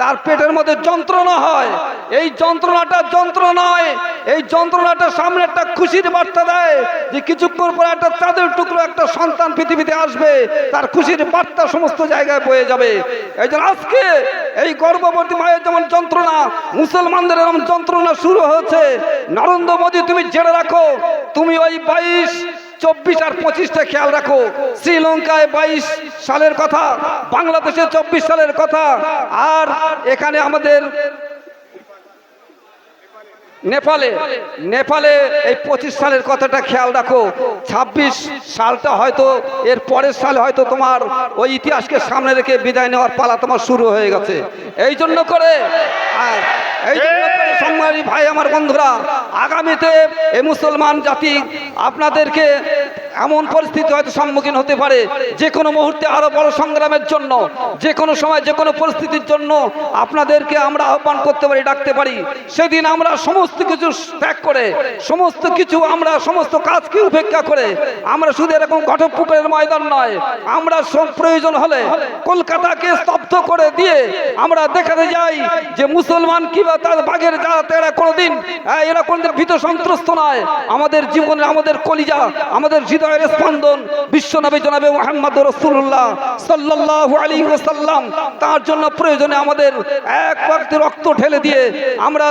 তার পেটের মধ্যে যন্ত্রণা হয়। এই যন্ত্রণাটা যন্ত্র নয়, এই যন্ত্রণাটা সামনে একটা খুশির বার্তা দেয় যে কিছুক্ষণ পর একটা চাঁদের টুকরো একটা সন্তান পৃথিবীতে আসবে, তার খুশির বার্তা সমস্ত জায়গায় বয়ে যাবে। এই আজকে এই গর্ভবতী মায়ের যেমন যন্ত্রণা, মুসলমানদের এরকম যন্ত্রণা শুরু হয়েছে। নরেন্দ্র মোদী, তুমি জেনে রাখো তুমি ওই বাইশ, চব্বিশ আর পঁচিশটা খেয়াল রাখো। শ্রীলঙ্কায় বাইশ সালের কথা, বাংলাদেশে চব্বিশ সালের কথা। আর এখানে আমাদের নেপালে নেপালে এই পঁচিশ সালের কথাটা খেয়াল রাখো। ছাব্বিশ সালটা হয়তো, এর পরের সাল হয়তো তোমার ওই ইতিহাসকে সামনে রেখে বিদায় নেওয়ার পালা তোমার শুরু হয়ে গেছে। এই জন্য করে এই জন্য করে ভাই, আমার বন্ধুরা, আগামীতে এ মুসলমান জাতি আপনাদেরকে এমন পরিস্থিতি হয়তো সম্মুখীন হতে পারে। যে কোনো মুহূর্তে আরও বড় সংগ্রামের জন্য যে কোনো সময় যে কোনো পরিস্থিতির জন্য আপনাদেরকে আমরা আহ্বান করতে পারি ডাকতে পারি। সেদিন আমরা সমস্ত কিছু ত্যাগ করে সমস্ত কিছু আমরা সমস্ত কাজকে উপেক্ষা করে আমরা শুধু এরকম ঘটপুকুরের ময়দান নয় আমরা সব প্রয়োজন হলে কলকাতাকে স্তব্ধ করে দিয়ে আমরা দেখাতে যাই যে মুসলমান কিবা তার বাঘের যারা তেরা কোনোদিন হ্যাঁ, এরা কোনোদিন ভীত সন্ত্রস্ত নয়। আমাদের জীবনে আমাদের কলিজা আমাদের হৃদয়ের স্পন্দন বিশ্বনবী জনাবে মোহাম্মদ রসুল্লাহ সাল্লাহ আলী ওসাল্লাম তার জন্য প্রয়োজনে আমাদের এক বাক্তি রক্ত ঢেলে দিয়ে আমরা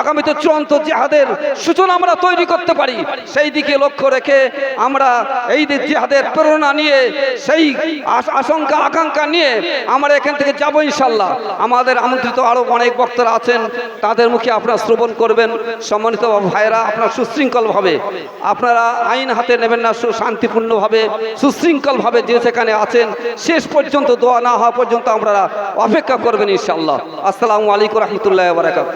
আগামীতে চূড়ান্ত জেহাদের সূচনা আমরা তৈরি করতে পারি। সেই দিকে লক্ষ্য রেখে আমরা এই জেহাদের প্রেরণা নিয়ে, সেই আশঙ্কা, আকাঙ্ক্ষা নিয়ে আমরা এখান থেকে যাব ইনশাল্লাহ আমাদের আমন্ত্রিত আরও অনেক বক্তারা আছেন, তাদের মুখে আপনারা শ্রবণ করবেন। সম্মানিত ভাইয়েরা, আপনারা সুশৃঙ্খলভাবে আপনারা আইন হাতে নেবেন না শান্তিপূর্ণভাবে, সুশৃঙ্খলভাবে যে সেখানে আছেন, শেষ পর্যন্ত দোয়া না হওয়া পর্যন্ত আমরা অপেক্ষা করবেন ইনশাল্লাহ আসসালামু আলাইকুম রহমতুল্লাহ বারাকাত